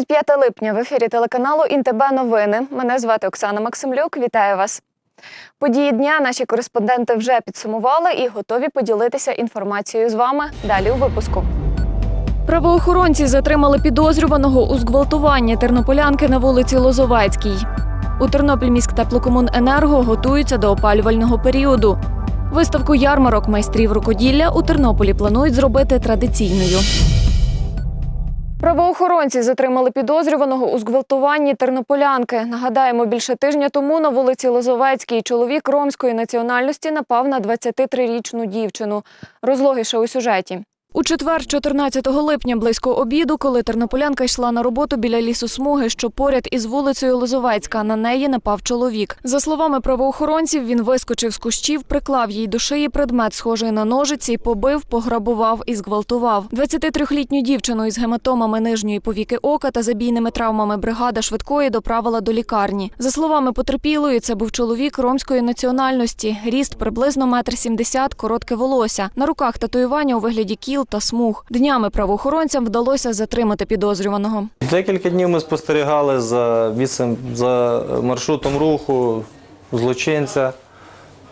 25 липня в ефірі телеканалу Інтебе новини. Мене звати Оксана Максимлюк. Вітаю вас. Події дня наші кореспонденти вже підсумували і готові поділитися інформацією з вами. Далі у випуску. Правоохоронці затримали підозрюваного у зґвалтуванні тернополянки на вулиці Лозовецькій. У Тернопільміськ теплокомуненерго готуються до опалювального періоду. Виставку ярмарок майстрів рукоділля у Тернополі планують зробити традиційною. Правоохоронці затримали підозрюваного у зґвалтуванні тернополянки. Нагадаємо, більше тижня тому на вулиці Лозовецькій чоловік ромської національності напав на 23-річну дівчину. Розлогіше у сюжеті. У четвер, 14 липня, близько обіду, коли тернополянка йшла на роботу біля лісосмуги, що поряд із вулицею Лозовецька, на неї напав чоловік. За словами правоохоронців, він вискочив з кущів, приклав їй до шиї предмет, схожий на ножиці, побив, пограбував і зґвалтував. 23-літню дівчину із гематомами нижньої повіки ока та забійними травмами бригада швидкої доправила до лікарні. За словами потерпілої, це був чоловік ромської національності, ріст приблизно метр сімдесят, коротке волосся. На руках татуювання у вигляді кіл та смуг. Днями правоохоронцям вдалося затримати підозрюваного. Декілька днів ми спостерігали за місцем, за маршрутом руху злочинця,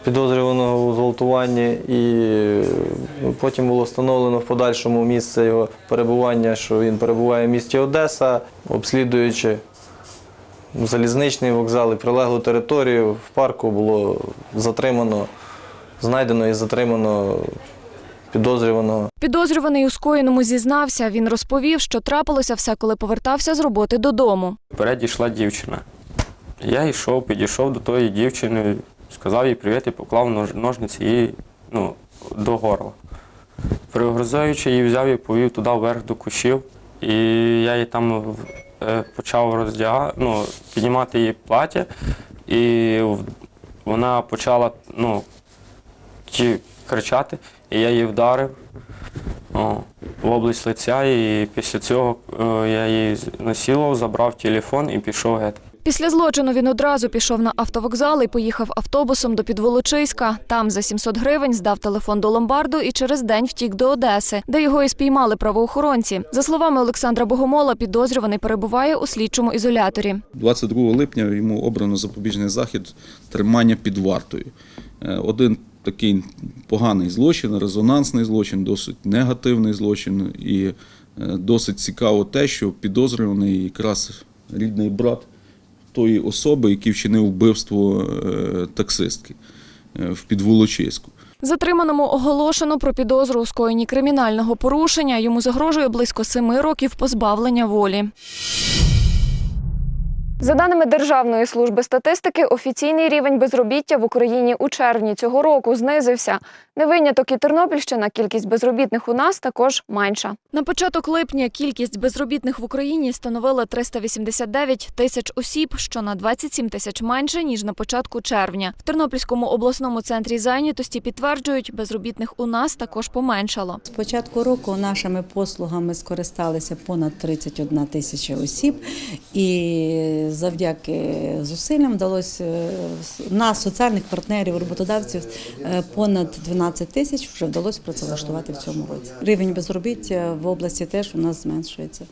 підозрюваного у зґвалтуванні, і ну, потім було встановлено в подальшому місце його перебування, що він перебуває в місті Одеса, обслідуючи залізничний вокзал і прилеглу територію. В парку було затримано, знайдено і затримано підозрюваного. Підозрюваний у скоєному зізнався. Він розповів, що трапилося все, коли повертався з роботи додому. Вперед йшла дівчина. Я йшов, підійшов до тої дівчини, сказав їй привіт і поклав ножниці їй ну, до горла. Пригрозаючи її, взяв і повів туди вверх до кущів. І я її там е, почав роздягати, ну, піднімати її плаття, і вона почала ну, ті- кричати, і я її вдарив о, в область лиця, і після цього е, я її насилував, забрав телефон і пішов геть. Після злочину він одразу пішов на автовокзал і поїхав автобусом до Підволочиська. Там за 700 гривень здав телефон до ломбарду і через день втік до Одеси, де його і спіймали правоохоронці. За словами Олександра Богомола, підозрюваний перебуває у слідчому ізоляторі. 22 липня йому обрано запобіжний захід тримання під вартою. Е, Один такий поганий злочин, резонансний злочин, досить негативний злочин. І е, досить цікаво те, що підозрюваний якраз рідний брат тої особи, який вчинив вбивство е, таксистки е, в Підволочиську. Затриманому оголошено про підозру у скоєнні кримінального порушення. Йому загрожує близько семи років позбавлення волі. За даними Державної служби статистики, офіційний рівень безробіття в Україні у червні цього року знизився. Не виняток і Тернопільщина, кількість безробітних у нас також менша. На початок липня кількість безробітних в Україні становила 389 тисяч осіб, що на 27 тисяч менше ніж на початку червня. В Тернопільському обласному центрі зайнятості підтверджують, безробітних у нас також поменшало. З початку року нашими послугами скористалися понад 31 тисяча осіб, і завдяки зусиллям вдалося на соціальних партнерів, роботодавців, е, понад 12 тисяч вже вдалося працевлаштувати в цьому році. Рівень безробіття в області теж у нас зменшується.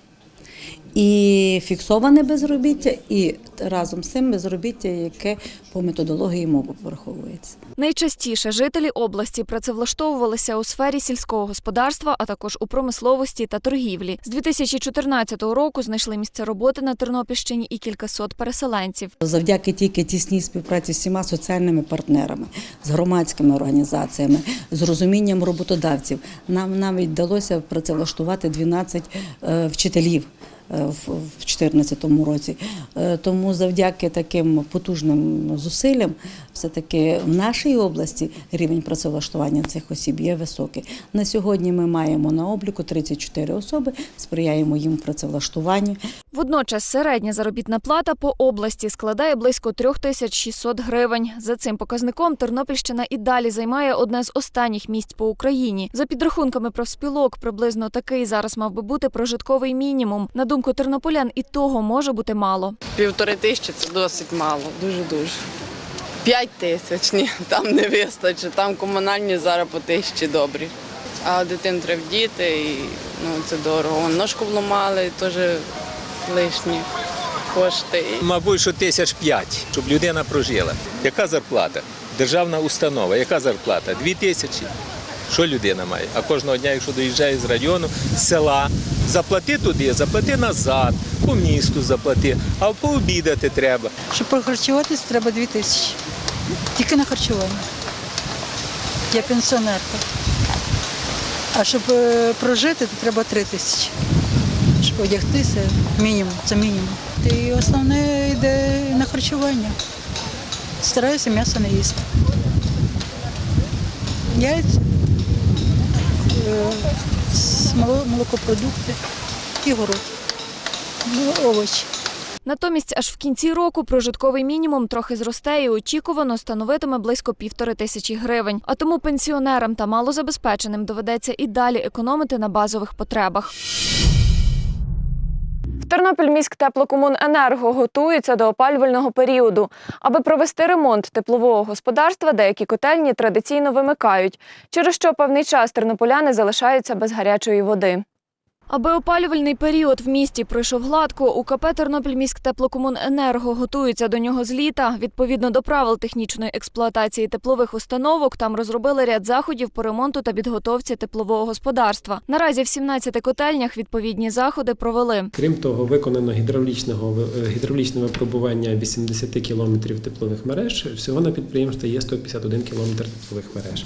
І фіксоване безробіття, і разом з цим безробіття, яке по методології МОБу пораховується. Найчастіше жителі області працевлаштовувалися у сфері сільського господарства, а також у промисловості та торгівлі. З 2014 року знайшли місце роботи на Тернопільщині і кількасот переселенців. Завдяки тільки тісній співпраці з всіма соціальними партнерами, з громадськими організаціями, з розумінням роботодавців, нам навіть вдалося працевлаштувати 12 е, вчителів. Е, В 2014 році, Е, тому завдяки таким потужним зусиллям, все таки в нашій області рівень працевлаштування цих осіб є високий. На сьогодні ми маємо на обліку 34 особи, сприяємо їм в працевлаштуванні. Водночас середня заробітна плата по області складає близько 3600 гривень. За цим показником Тернопільщина і далі займає одне з останніх місць по Україні. За підрахунками профспілок, приблизно такий зараз мав би бути прожитковий мінімум. На думку тернополян, і того може бути мало. Півтори тисячі це досить мало, дуже-дуже. П'ять тисяч, ні, там не вистачить, там комунальні зараз по добрі. А дитин треба вдіти, і ну, це дорого. Ножку вламали, теж лишні кошти. Мабуть, що тисяч п'ять, щоб людина прожила. Яка зарплата? Державна установа, яка зарплата? Дві тисячі. Що людина має? А кожного дня, якщо доїжджає з району, з села, заплати туди, заплати назад, по місту заплати, а пообідати треба. Щоб прохарчуватись, треба дві тисячі. Тільки на харчування. Я пенсіонерка. А щоб е, прожити, то треба три тисячі. Одягтися, мінімум, це мінімум. І основне йде на харчування. Стараюся м'ясо не їсти. Яйця, е, молокопродукти і город. Ну, овочі. Натомість аж в кінці року прожитковий мінімум трохи зросте і очікувано становитиме близько півтори тисячі гривень. А тому пенсіонерам та малозабезпеченим доведеться і далі економити на базових потребах. В Тернопіль міськ теплокомуненерго готується до опалювального періоду. Аби провести ремонт теплового господарства, деякі котельні традиційно вимикають, через що певний час тернополяни залишаються без гарячої води. Аби опалювальний період в місті пройшов гладко, УКП Тернопільміськ теплокомуненерго готується до нього з літа. Відповідно до правил технічної експлуатації теплових установок, там розробили ряд заходів по ремонту та підготовці теплового господарства. Наразі в 17 котельнях відповідні заходи провели. Крім того, виконано гідравлічного е, гідравлічне випробування 80 кілометрів теплових мереж. Всього на підприємстві є 151 кілометр теплових мереж.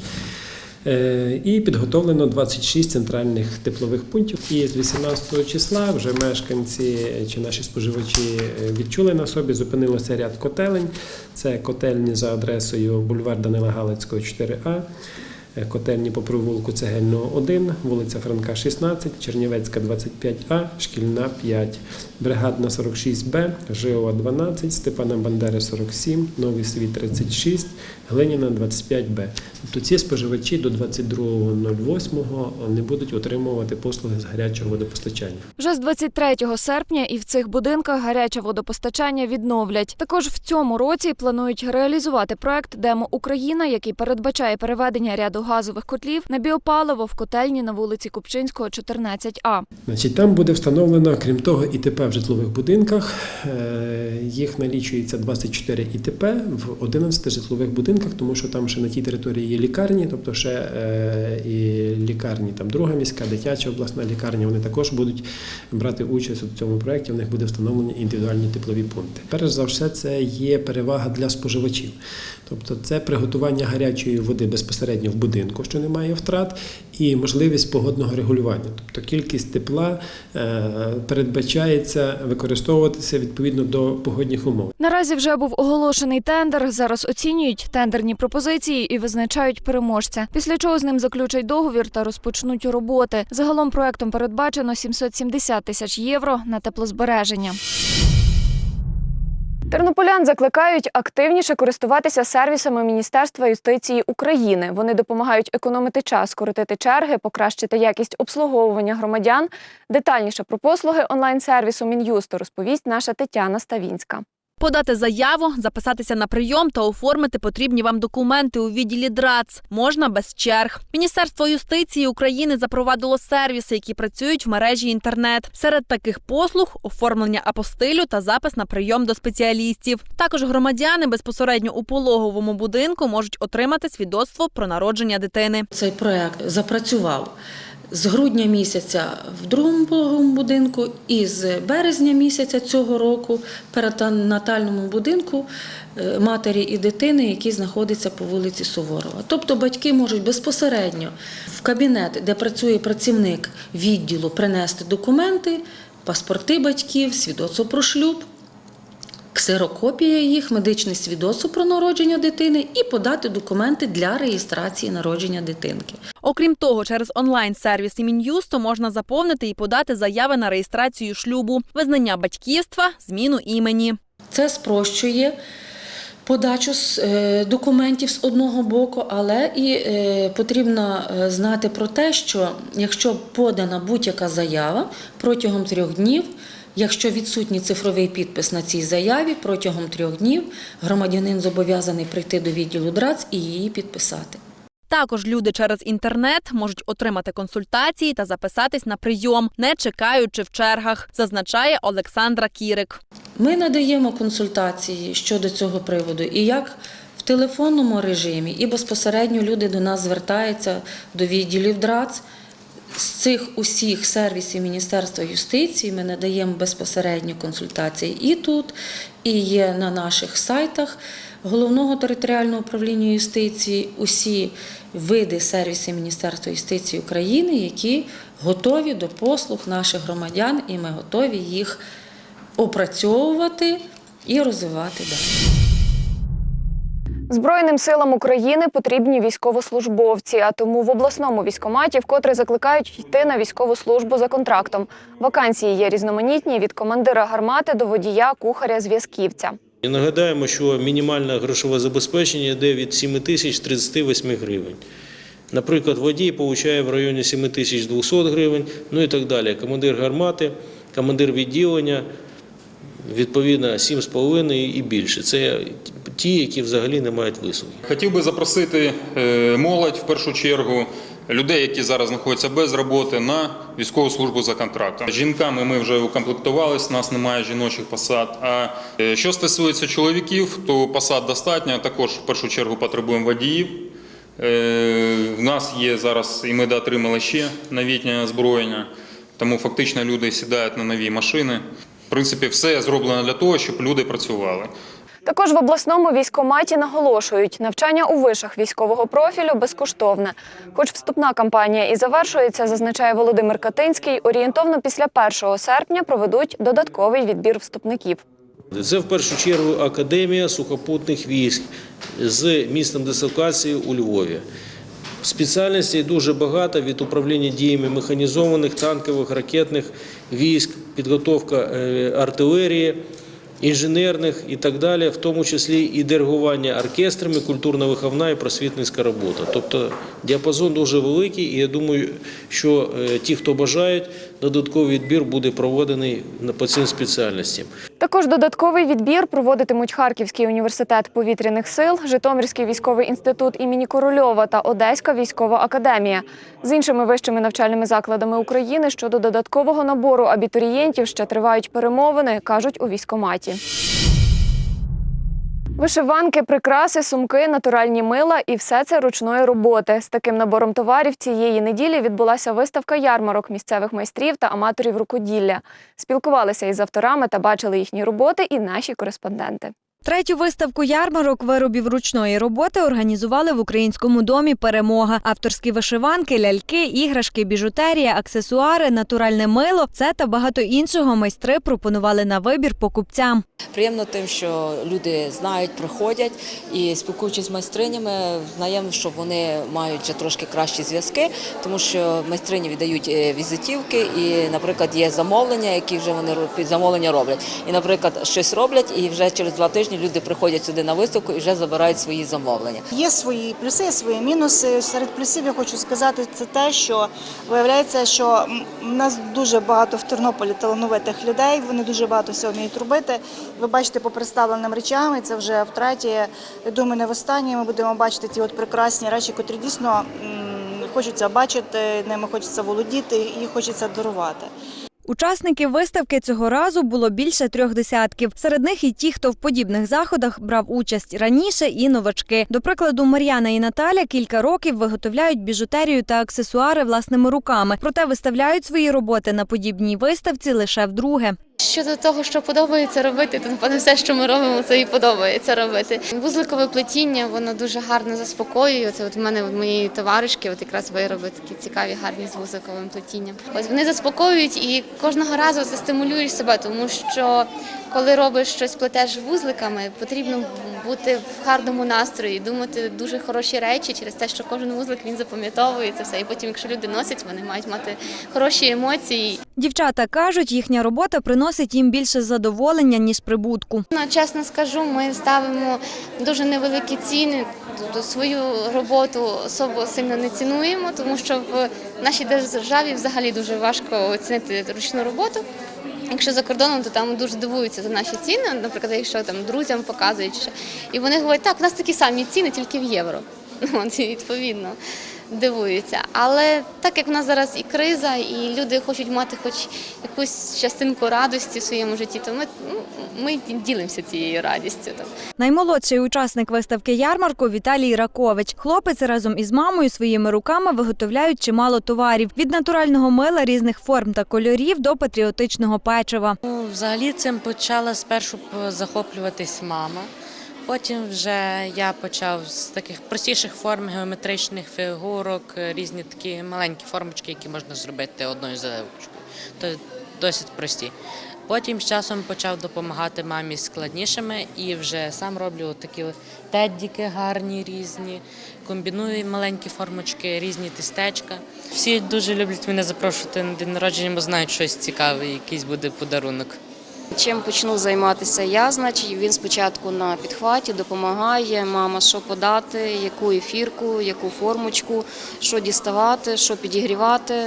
Е, І підготовлено 26 центральних теплових пунктів. І з 18 числа вже мешканці чи наші споживачі е, відчули на собі, зупинилося ряд котелень. Це котельні за адресою бульвар Данила Галицького, 4А. Е, Котельні по провулку Цегельного 1, вулиця Франка 16, Чернівецька 25А, Шкільна 5, Бригадна 46Б, Жиова 12, Степана Бандери 47, Новий Світ 36, Глиніна 25Б. Тобто ці споживачі до 22.08 не будуть отримувати послуги з гарячого водопостачання. Вже з 23 серпня і в цих будинках гаряче водопостачання відновлять. Також в цьому році планують реалізувати проект Демо Україна, який передбачає переведення ряду газових котлів на біопаливо в котельні на вулиці Купчинського, 14А. Значить, там буде встановлено, крім того, ІТП в житлових будинках. Е, Їх налічується 24 ІТП в 11 житлових будинках, тому що там ще на тій території є лікарні, тобто ще е, і лікарні, там друга міська, дитяча обласна лікарня. Вони також будуть брати участь у цьому проєкті. В них буде встановлені індивідуальні теплові пункти. Перш за все, це є перевага для споживачів. Тобто це приготування гарячої води безпосередньо в будинку, що немає втрат, і можливість погодного регулювання. Тобто кількість тепла е, передбачається використовуватися відповідно до погодних умов. Наразі вже був оголошений тендер. Зараз оцінюють тендерні пропозиції і визначають переможця. Після чого з ним заключать договір та розпочнуть роботи. Загалом проектом передбачено 770 тисяч євро на теплозбереження. Тернополян закликають активніше користуватися сервісами Міністерства юстиції України. Вони допомагають економити час, скоротити черги, покращити якість обслуговування громадян. Детальніше про послуги онлайн-сервісу Мін'юсту розповість наша Тетяна Ставінська. Подати заяву, записатися на прийом та оформити потрібні вам документи у відділі ДРАЦ можна без черг. Міністерство юстиції України запровадило сервіси, які працюють в мережі інтернет. Серед таких послуг оформлення апостилю та запис на прийом до спеціалістів. Також громадяни безпосередньо у пологовому будинку можуть отримати свідоцтво про народження дитини. Цей проект запрацював з грудня місяця в другому пологовому будинку і з березня місяця цього року в перинатальному будинку е, матері і дитини, які знаходяться по вулиці Суворова. Тобто батьки можуть безпосередньо в кабінет, де працює працівник відділу, принести документи, паспорти батьків, свідоцтво про шлюб. Ксерокопія їх, медичне свідоцтво про народження дитини і подати документи для реєстрації народження дитинки. Окрім того, через онлайн-сервіс Мін'юсту можна заповнити і подати заяви на реєстрацію шлюбу, визнання батьківства, зміну імені. Це спрощує подачу е, документів з одного боку, але і е, потрібно е, знати про те, що якщо подана будь-яка заява протягом трьох днів. Якщо відсутній цифровий підпис на цій заяві, протягом трьох днів громадянин зобов'язаний прийти до відділу ДРАЦ і її підписати. Також люди через інтернет можуть отримати консультації та записатись на прийом, не чекаючи в чергах, зазначає Олександра Кірик. Ми надаємо консультації щодо цього приводу, і як в телефонному режимі, і безпосередньо люди до нас звертаються до відділів ДРАЦ. З цих усіх сервісів Міністерства юстиції ми надаємо безпосередньо консультації і тут, і є на наших сайтах Головного територіального управління юстиції усі види сервісів Міністерства юстиції України, які готові до послуг наших громадян, і ми готові їх опрацьовувати і розвивати далі. Збройним силам України потрібні військовослужбовці, а тому в обласному військкоматі вкотре закликають йти на військову службу за контрактом. Вакансії є різноманітні від командира гармати до водія, кухаря, зв'язківця. І нагадаємо, що мінімальне грошове забезпечення йде від 7 тисяч 38 гривень. Наприклад, водій отримує в районі 7 тисяч 200 гривень, ну і так далі. Командир гармати, командир відділення, відповідно, 7,5 і більше. Це ті, які взагалі не мають високи. Хотів би запросити е, молодь в першу чергу, людей, які зараз знаходяться без роботи, на військову службу за контрактом. Жінками ми вже укомплектувалися, нас немає жіночих посад. А е, що стосується чоловіків, то посад достатньо. Також в першу чергу потребуємо водіїв. Е, У нас є зараз, і ми доотримали ще новітнє озброєння, тому фактично люди сідають на нові машини. В принципі, все зроблено для того, щоб люди працювали. Також в обласному військкоматі наголошують, навчання у вишах військового профілю безкоштовне. Хоч вступна кампанія і завершується, зазначає Володимир Катинський, орієнтовно після 1 серпня проведуть додатковий відбір вступників. Це в першу чергу Академія сухопутних військ з містом дислокації у Львові. Спеціальностей дуже багато від управління діями механізованих, танкових, ракетних військ, підготовка е, артилерії, інженерних і так далі, в тому числі і диригування оркестрами, культурно-виховна і просвітницька робота. Тобто діапазон дуже великий, і я думаю, що е, ті, хто бажають, додатковий відбір буде проведений по цим спеціальностям. Також додатковий відбір проводитимуть Харківський університет повітряних сил, Житомирський військовий інститут імені Корольова та Одеська військова академія. З іншими вищими навчальними закладами України щодо додаткового набору абітурієнтів ще тривають перемовини, кажуть у військкоматі. Вишиванки, прикраси, сумки, натуральні мила і все це ручної роботи. З таким набором товарів цієї неділі відбулася виставка ярмарок місцевих майстрів та аматорів рукоділля. Спілкувалися із авторами та бачили їхні роботи і наші кореспонденти. Третю виставку ярмарок виробів ручної роботи організували в українському домі Перемога. Авторські вишиванки, ляльки, іграшки, біжутерія, аксесуари, натуральне мило це та багато іншого майстри пропонували на вибір покупцям. Приємно тим, що люди знають, приходять і спілкуючись з майстринями, знаємо, що вони мають вже трошки кращі зв'язки, тому що майстрині віддають е, візитівки, і, наприклад, є замовлення, які вже вони під замовлення роблять. І, наприклад, щось роблять, і вже через два тижні люди приходять сюди на виставку і вже забирають свої замовлення. Є свої плюси, є свої мінуси. Серед плюсів я хочу сказати, це те, що виявляється, що в нас дуже багато в Тернополі талановитих людей. Вони дуже багато всього вміють робити. Ви бачите по представленим речам, і це вже втретє. Я думаю, не востаннє ми будемо бачити ті от прекрасні речі, котрі дійсно хочеться бачити, ними хочеться володіти і хочеться дарувати. Учасників виставки цього разу було більше трьох десятків. Серед них і ті, хто в подібних заходах брав участь раніше, і новачки. До прикладу, Мар'яна і Наталя кілька років виготовляють біжутерію та аксесуари власними руками, проте виставляють свої роботи на подібній виставці лише вдруге. Щодо того, що подобається робити, то напевно все, що ми робимо, це і подобається робити. Вузликове плетіння, воно дуже гарно заспокоює. Це от в мене от моєї товаришки, от якраз вироби такі цікаві, гарні з вузликовим плетінням. Ось вони заспокоюють і кожного разу це стимулюєш себе, тому що коли робиш щось, плетеш вузликами, потрібно бути в гарному настрої, думати дуже хороші речі через те, що кожен вузлик він запам'ятовується все. І потім, якщо люди носять, вони мають мати хороші емоції. Дівчата кажуть, їхня робота приносить їм більше задоволення ніж прибутку. Ну, чесно скажу, ми ставимо дуже невеликі ціни. Тобто свою роботу особо сильно не цінуємо, тому що в нашій державі взагалі дуже важко оцінити ручну роботу. Якщо за кордоном, то там дуже дивуються за наші ціни. Наприклад, якщо там друзям показують, і вони говорять, так, у нас такі самі ціни, тільки в євро. От, відповідно дивуються. Але так як в нас зараз і криза, і люди хочуть мати хоч якусь частинку радості в своєму житті, то ми, ну, ми ділимося цією радістю. Так. Наймолодший учасник виставки ярмарку Віталій Ракович. Хлопець разом із мамою своїми руками виготовляють чимало товарів від натурального мила різних форм та кольорів до патріотичного печива. Ну, взагалі цим почала спершу п- захоплюватись мама. Потім вже я почав з таких простіших форм геометричних фігурок, е, різні такі маленькі формочки, які можна зробити одною заливочкою. То досить прості. Потім з часом почав допомагати мамі складнішими і вже сам роблю такі теддіки гарні різні, комбіную маленькі формочки, різні тістечка. Всі дуже люблять мене запрошувати на день народження, бо знають щось цікаве, якийсь буде подарунок. Чим почну займатися я, значить він спочатку на підхваті допомагає, мама, що подати, яку ефірку, яку формочку, що діставати, що підігрівати.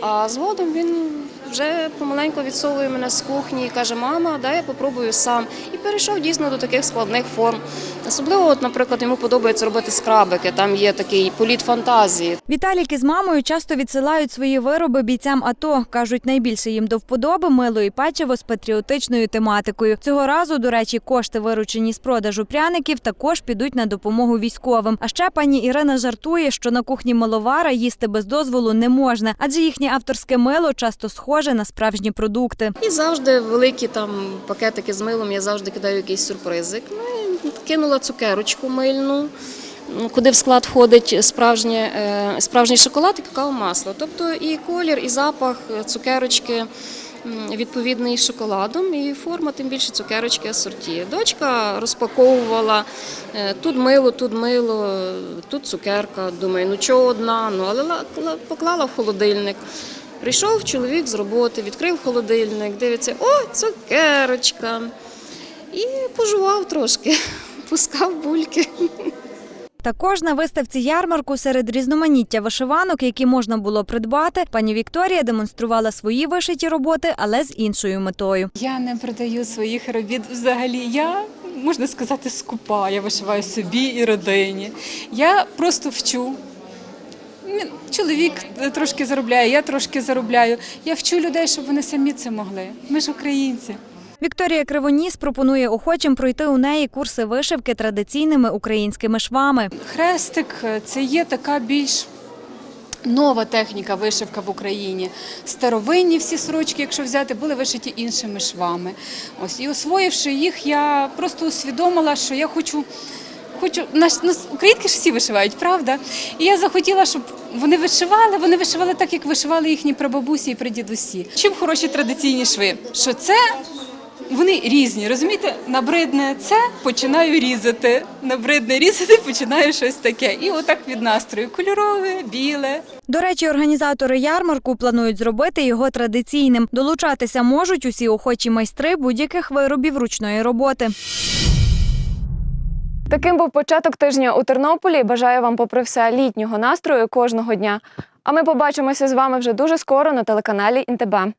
А згодом він вже помаленьку відсовує мене з кухні і каже, мама, дай я попробую сам. І перейшов дійсно до таких складних форм. Особливо, от, наприклад, йому подобається робити скрабики, там є такий політ фантазії. Віталік із мамою часто відсилають свої вироби бійцям АТО. Кажуть, найбільше їм до вподоби мило і печиво з патріотичною тематикою. Цього разу, до речі, кошти, виручені з продажу пряників, також підуть на допомогу військовим. А ще пані Ірина жартує, що на кухні миловара їсти без дозволу не можна, адже їхнє авторське мило часто схоже на справжні продукти. І завжди великі там пакетики з милом, я завжди кидаю якийсь сюрпризик. Ну, і кинула цукерочку мильну, ну, куди в склад входить справжнє, е, справжній шоколад і какао-масло. Тобто і колір, і запах цукерочки відповідний шоколадом, і форма, тим більше цукерочки асорті. Дочка розпаковувала е, тут мило, тут мило, тут цукерка. Думаю, ну чого одна, ну але ла- ла- поклала в холодильник. Прийшов чоловік з роботи, відкрив холодильник, дивиться, о, цукерочка. І пожував трошки, пускав бульки. Також на виставці ярмарку серед різноманіття вишиванок, які можна було придбати, пані Вікторія демонструвала свої вишиті роботи, але з іншою метою. Я не продаю своїх робіт взагалі. Я можна сказати скупа. Я вишиваю собі і родині. Я просто вчу. Чоловік трошки заробляє, я трошки заробляю. Я вчу людей, щоб вони самі це могли. Ми ж українці. Вікторія Кривоніс пропонує охочим пройти у неї курси вишивки традиційними українськими швами. Хрестик це є така більш нова техніка вишивка в Україні. Старовинні всі сорочки, якщо взяти, були вишиті іншими швами. Ось і освоївши їх, я просто усвідомила, що я хочу. Хочу наш нас українки ж всі вишивають, правда? І я захотіла, щоб вони вишивали. Вони вишивали так, як вишивали їхні прабабусі і прадідусі. Чим хороші традиційні шви? Що це вони різні, розумієте? Набридне це починаю різати. Набридне різати, починаю щось таке. І отак від настрою кольорове, біле. До речі, організатори ярмарку планують зробити його традиційним. Долучатися можуть усі охочі майстри будь-яких виробів ручної роботи. Таким був початок тижня у Тернополі. Бажаю вам, попри все, літнього настрою кожного дня. А ми побачимося з вами вже дуже скоро на телеканалі Інтебе.